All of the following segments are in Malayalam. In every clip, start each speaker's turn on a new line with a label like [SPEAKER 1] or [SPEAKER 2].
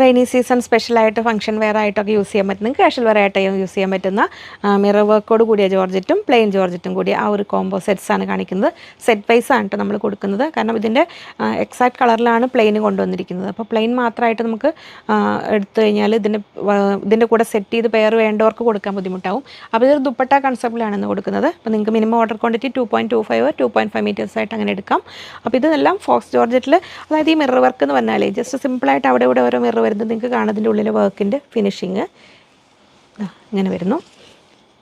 [SPEAKER 1] റെയിനി സീസൺ സ്പെഷ്യലായിട്ട് ഫംഗ്ഷൻ വെയർ ആയിട്ടൊക്കെ യൂസ് ചെയ്യാൻ പറ്റുന്ന കാഷ്വൽ വെയർ ആയിട്ടും യൂസ് ചെയ്യാൻ പറ്റുന്ന മിറർ വർക്കോട് കൂടിയ ജോർജറ്റും പ്ലെയിൻ ജോർജറ്റും കൂടി ആ ഒരു കോംബോ സെറ്റ്സ് ആണ് കാണിക്കുന്നത്. സെറ്റ് വൈസ് ആണ് നമ്മൾ കൊടുക്കുന്നത്. കാരണം ഇതിന്റെ എക്സാക്ട് കളറിലാണ് പ്ലെയിൻ കൊണ്ടുവന്നിരിക്കുന്നത്. അപ്പോൾ പ്ലെയിൻ മാത്രമായിട്ട് നമുക്ക് എടുത്തു കഴിഞ്ഞാൽ ഇതിന്റെ ഇതിന്റെ കൂടെ സെറ്റ് ചെയ്ത് പെയർ വേണ്ടവർക്ക് കൊടുക്കാൻ ബുദ്ധിമുട്ടാവും. അപ്പോൾ ഇതൊരു ദുപ്പട്ട കൺസെപ്റ്റിലാണ് ഇന്ന് കൊടുക്കുന്നത്. അപ്പോൾ നിങ്ങൾക്ക് minimum order quantity two point two five two point five metres ആയിട്ട് അങ്ങനെ എടുക്കാം. അപ്പോൾ ഇതെല്ലാം ഫോക്സ് ജോർജറ്റിൽ അതായത് ഈ മിറർ വർക്ക് എന്ന് പറഞ്ഞാൽ ജസ്റ്റ് സിമ്പിളായിട്ട് അവിടെ ഇവിടെ ഓരോ മിറർ വരുന്നത് നിങ്ങൾക്ക് കാണുന്നതിന്റെ ഇതിന്റെ ഉള്ളിലെ വർക്കിന്റെ ഫിനിഷിങ് ഇങ്ങനെ വരുന്നു.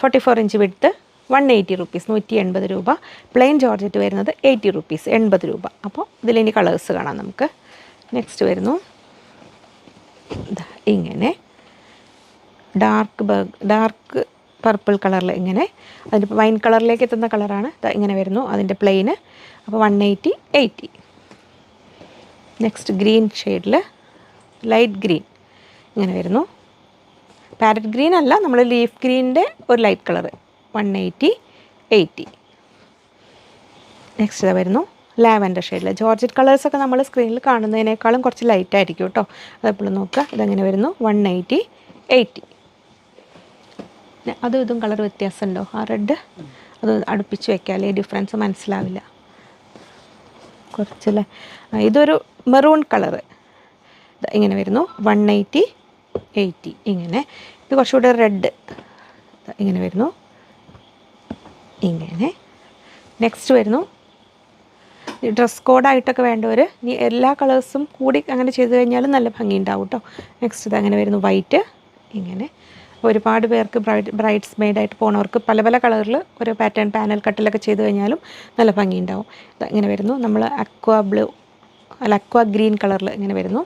[SPEAKER 1] ഫോർട്ടി ഫോർ ഇഞ്ച് വിടുത്ത് വൺ എയ്റ്റി റുപ്പീസ് നൂറ്റി എൺപത് രൂപ. പ്ലെയിൻ ജോർജറ്റ് വരുന്നത് എയ്റ്റി റുപ്പീസ് എൺപത് രൂപ. അപ്പോൾ ഇതിലിനി കളേഴ്സ് കാണാം നമുക്ക്. നെക്സ്റ്റ് വരുന്നു. ഇങ്ങനെ. ഡാർക്ക് ഡാർക്ക് പർപ്പിൾ കളറിൽ ഇങ്ങനെ. അതിന്റെ വൈൻ കളറിലേക്ക് എത്തുന്ന കളറാണ് ഇങ്ങനെ വരുന്നു അതിന്റെ പ്ലെയിന് അപ്പോൾ one eighty eighty next green ഷെയ്ഡിൽ ലൈറ്റ് ഗ്രീൻ ഇങ്ങനെ വരുന്നു. പാരറ്റ് ഗ്രീൻ അല്ല നമ്മൾ ലീഫ് ഗ്രീനിന്റെ ഒരു light colour one eighty eighty next ഇതാ വരുന്നു. ലാവൻഡർ ഷെയ്ഡിൽ ജോർജറ്റ് കളേഴ്സൊക്കെ നമ്മൾ സ്ക്രീനിൽ കാണുന്നതിനേക്കാളും കുറച്ച് ലൈറ്റ് ആയിരിക്കും കേട്ടോ. അതെപ്പോഴും നോക്കുക. ഇതെങ്ങനെ വരുന്നു? വൺ എയ്റ്റി എയ്റ്റി അതും ഇതും കളർ വ്യത്യാസമുണ്ടോ? ആ റെഡ് അത് അടുപ്പിച്ച് വെക്കാല്ലേ? ഡിഫറൻസ് മനസ്സിലാവില്ല. കുറച്ചല്ലേ? ഇതൊരു മെറൂൺ കളറ് ഇങ്ങനെ വരുന്നു. വൺ എയ്റ്റി എയ്റ്റി ഇങ്ങനെ. ഇത് കുറച്ചുകൂടെ റെഡ് ഇങ്ങനെ വരുന്നു. ഇങ്ങനെ. നെക്സ്റ്റ് വരുന്നു. ഡ്രസ് കോഡായിട്ടൊക്കെ വേണ്ടവർ ഇനി എല്ലാ കളേഴ്സും കൂടി അങ്ങനെ ചെയ്ത് കഴിഞ്ഞാൽ നല്ല ഭംഗി ഉണ്ടാവും കേട്ടോ നെക്സ്റ്റ് ഇത് അങ്ങനെ വരുന്നു വൈറ്റ് ഇങ്ങനെ. ഒരുപാട് പേർക്ക് ബ്രൈഡ് ബ്രൈഡ്സ് മെയ്ഡായിട്ട് പോണവർക്ക് പല പല കളറിൽ ഓരോ പാറ്റേൺ പാനൽ കട്ടിലൊക്കെ ചെയ്ത് കഴിഞ്ഞാലും നല്ല ഭംഗി ഉണ്ടാവും ഇങ്ങനെ വരുന്നു. നമ്മൾ അക്വാ ബ്ലൂ അല്ല അക്വ ഗ്രീൻ കളറിൽ ഇങ്ങനെ വരുന്നു.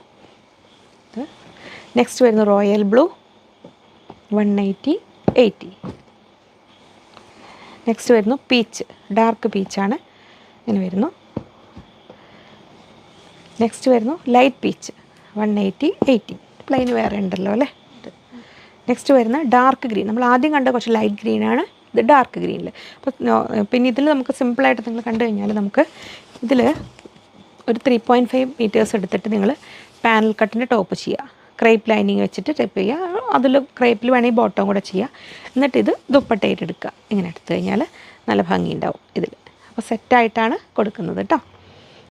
[SPEAKER 1] നെക്സ്റ്റ് വരുന്നു royal blue one eighty eighty next വരുന്നു പീച്ച് ഡാർക്ക് പീച്ചാണ് ഇങ്ങനെ വരുന്നു. നെക്സ്റ്റ് വരുന്നു light peach one eighty eighty plain വേറെ ഉണ്ടല്ലോ അല്ലേ? നെക്സ്റ്റ് വരുന്ന ഡാർക്ക് ഗ്രീൻ നമ്മൾ ആദ്യം കണ്ട കുറച്ച് ലൈറ്റ് ഗ്രീനാണ് ഇത് ഡാർക്ക് ഗ്രീനിൽ അപ്പോൾ പിന്നെ ഇതിൽ നമുക്ക് സിമ്പിളായിട്ട് നിങ്ങൾ കണ്ടു കഴിഞ്ഞാൽ നമുക്ക് ഇതിൽ ഒരു ത്രീ പോയിന്റ് ഫൈവ് മീറ്റേഴ്സ് എടുത്തിട്ട് നിങ്ങൾ പാനൽ കട്ടിന്റെ ടോപ്പ് ചെയ്യുക ക്രേപ്പ് ലൈനിങ് വെച്ചിട്ട് ടൈപ്പ് ചെയ്യുക. അതിൽ ക്രേപ്പിൽ വേണമെങ്കിൽ ബോട്ടം കൂടെ ചെയ്യുക. എന്നിട്ട് ഇത് ദുപ്പട്ടയിട്ട് എടുക്കുക. ഇങ്ങനെ എടുത്തു കഴിഞ്ഞാൽ നല്ല ഭംഗി ഉണ്ടാവും ഇതിൽ. അപ്പോൾ സെറ്റായിട്ടാണ് കൊടുക്കുന്നത് കേട്ടോ.